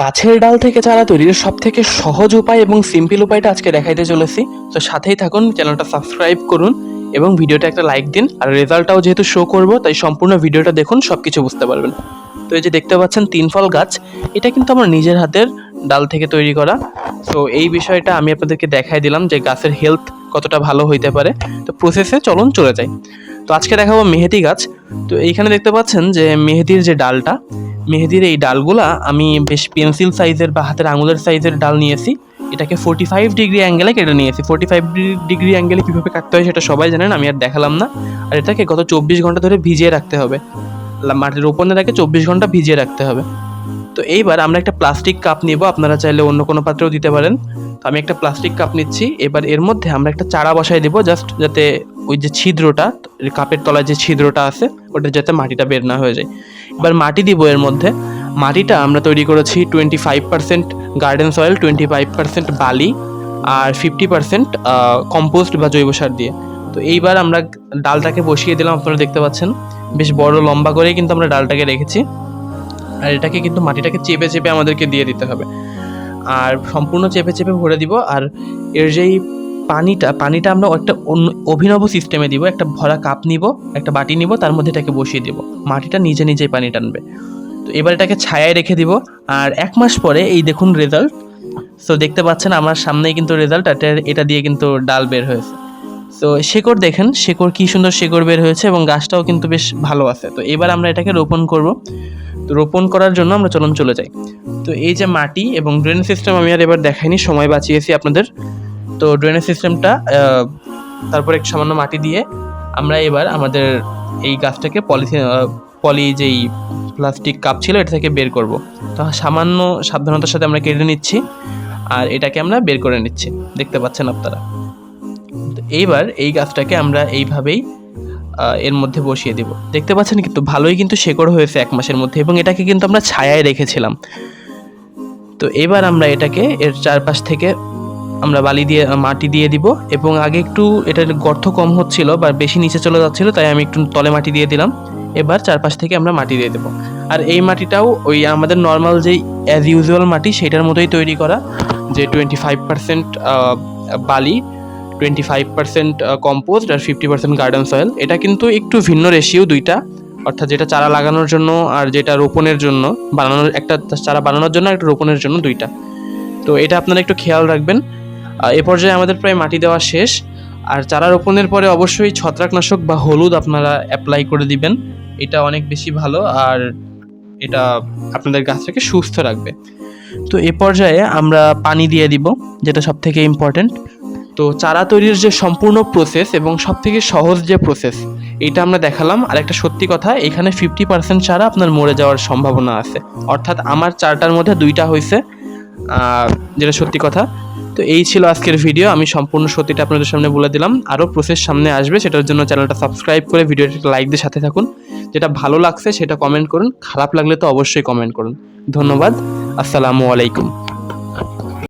গাছের ডাল থেকে চারা তৈরির সব থেকে সহজ উপায় এবং সিম্পল উপায়টা আজকে দেখাইতে চলেছি। তো সাথেই থাকুন চ্যানেলটা সাবস্ক্রাইব করুন এবং ভিডিওটা একটা লাইক দিন আর রেজাল্টটাও যেহেতু শো করব, তাই সম্পূর্ণ ভিডিওটা দেখুন সব কিছু বুঝতে পারবেন। তো এই যে দেখতে পাচ্ছেন তিন ফল গাছ, এটা কিন্তু আমার নিজের হাতের ডাল থেকে তৈরি করা। তো এই বিষয়টা আমি আপনাদেরকে দেখাই দিলাম যে গাছের হেলথ কতটা ভালো হইতে পারে। তো প্রসেসে চলন, চলে যাই। তো আজকে দেখাবো মেহেদি গাছ। তো এইখানে দেখতে পাচ্ছেন যে মেহেদির যে ডালটা মেহেদির এই ডালগুলা আমি বেশ পেন্সিল সাইজের বা হাতের আঙুলের সাইজের ডাল নিয়েছি। এটাকে ফোর্টি ফাইভ ডিগ্রি অ্যাঙ্গেলে কেটে নিয়েছি। ফোর্টি ফাইভ ডিগ্রি অ্যাঙ্গেলে কীভাবে কাটতে হয় সেটা সবাই জানেন, আমি আর দেখালাম না। আর এটাকে গত চব্বিশ ঘণ্টা ধরে ভিজিয়ে রাখতে হবে। মাটির রোপণের আগে চব্বিশ ঘণ্টা ভিজিয়ে রাখতে হবে। তো এইবার আমরা একটা প্লাস্টিক কাপ নিব, আপনারা চাইলে অন্য কোনো পাত্রেও দিতে পারেন। তো আমি একটা প্লাস্টিক কাপ নিচ্ছি। এবার এর মধ্যে আমরা একটা চারা বসাই দেবো জাস্ট যাতে ওই যে ছিদ্রটা কাপের তলায় যে ছিদ্রটা আছে, ওটা যাতে মাটিটা বের না হয়ে যায়। এবার মাটি দিব এর মধ্যে। মাটিটা আমরা তৈরি করেছি twenty five percent garden soil twenty five percent বালি আর ফিফটি পার্সেন্ট কম্পোস্ট বা জৈব সার দিয়ে। তো এইবার আমরা ডালটাকে বসিয়ে দিলাম, আপনারা দেখতে পাচ্ছেন। বেশ বড়, লম্বা করেই কিন্তু আমরা ডালটাকে রেখেছি। আর এটাকে কিন্তু মাটিটাকে চেপে চেপে আমাদেরকে দিয়ে দিতে হবে। আর সম্পূর্ণ চেপে চেপে ভরে দিব। আর এর যেই পানিটা পানিটা আমরা একটা অভিনব সিস্টেমে দিব, একটা ভরা কাপ নিব, একটা বাটি নিব, তার মধ্যে এটাকে বসিয়ে দিব। মাটিটা নিজে নিজেই পানি টানবে। তো এবার এটাকে ছায়ায় রেখে দিব। আর এক মাস পরে এই দেখুন রেজাল্ট সো দেখতে পাচ্ছেন আমার সামনেই কিন্তু রেজাল্ট এটা এটা দিয়ে কিন্তু ডাল বের হয়েছে। তো শেকড় দেখেন, শেকড় কি সুন্দর শেকড় বের হয়েছে এবং গাছটাও কিন্তু বেশ ভালো আছে। তো এবার আমরা এটাকে রোপণ করব। তো রোপণ করার জন্য আমরা চলন চলে যাই। তো এই যে মাটি এবং ড্রেন সিস্টেম আমি আর এবার দেখাইনি, সময় বাঁচিয়েছি আপনাদের। তো ড্রেনেজ সিস্টেমটা তারপর একটু সামান্য মাটি দিয়ে আমরা এবার আমাদের এই গাছটাকে পলিথিন পলি যেই প্লাস্টিক কাপ ছিল, এটা থেকে বের করব। তো সামান্য সাবধানতার সাথে আমরা কেটে নিচ্ছি আর এটাকে আমরা বের করে নিচ্ছি। দেখতে পাচ্ছেন আপনারা। তো এইবার এই গাছটাকে আমরা এইভাবেই এর মধ্যে বসিয়ে দেব। দেখতে পাচ্ছেন কিন্তু ভালোই কিন্তু শেকড় হয়েছে এক মাসের মধ্যে এবং এটাকে কিন্তু আমরা ছায়ায় রেখেছিলাম। তো এবার আমরা এটাকে এর চারপাশ থেকে আমরা বালি দিয়ে মাটি দিয়ে দিব এবং আগে একটু এটার গর্ত কম হচ্ছিল বা বেশি নিচে চলে যাচ্ছিল, তাই আমি একটু তলে মাটি দিয়ে দিলাম। এবার চারপাশ থেকে আমরা মাটি দিয়ে দেবো। আর এই মাটিটাও ওই আমাদের নর্মাল যেই অ্যাজ ইউজুয়াল মাটি, সেটার মতোই তৈরি করা, যে টোয়েন্টি ফাইভ পার্সেন্ট বালি টোয়েন্টি ফাইভ পার্সেন্ট কম্পোস্ট আর ফিফটি পার্সেন্ট গার্ডেন সয়েল এটা কিন্তু একটু ভিন্ন রেশিও দুইটা, অর্থাৎ যেটা চারা লাগানোর জন্য আর যেটা রোপণের জন্য, বানানোর একটা চারা বানানোর জন্য একটা রোপণের জন্য দুইটা। তো এটা আপনারা একটু খেয়াল রাখবেন। এ পর্যায়ে আমাদের প্রায় মাটি দেওয়া শেষ। আর চারা রোপণের পরে অবশ্যই ছত্রাকনাশক বা হলুদ আপনারা অ্যাপ্লাই করে দিবেন। এটা অনেক বেশি ভালো আর এটা আপনাদের গাছটাকে সুস্থ রাখবে। তো এ পর্যায়ে আমরা পানি দিয়ে দিব, যেটা সব থেকে ইম্পর্ট্যান্ট তো চারা তৈরির যে সম্পূর্ণ প্রসেস এবং সব থেকে সহজ যে প্রসেস এটা আমরা দেখালাম। আর একটা সত্যি কথা, এখানে ফিফটি পার্সেন্ট চারা আপনার মরে যাওয়ার সম্ভাবনা আছে। অর্থাৎ আমার চারটার মধ্যে দুইটা হয়েছে যেটা সত্যি কথা। তো এই ছিল আজকের ভিডিও আমি সম্পূর্ণ সত্যিটা আপনাদের সামনে বলে দিলাম। আরও প্রসেস সামনে আসবে, সেটার জন্য চ্যানেলটা সাবস্ক্রাইব করে ভিডিওটা লাইক দিয়ে সাথে থাকুন। যেটা ভালো লাগছে সেটা কমেন্ট করুন, খারাপ লাগলে তো অবশ্যই কমেন্ট করুন। ধন্যবাদ, আসসালামু আলাইকুম।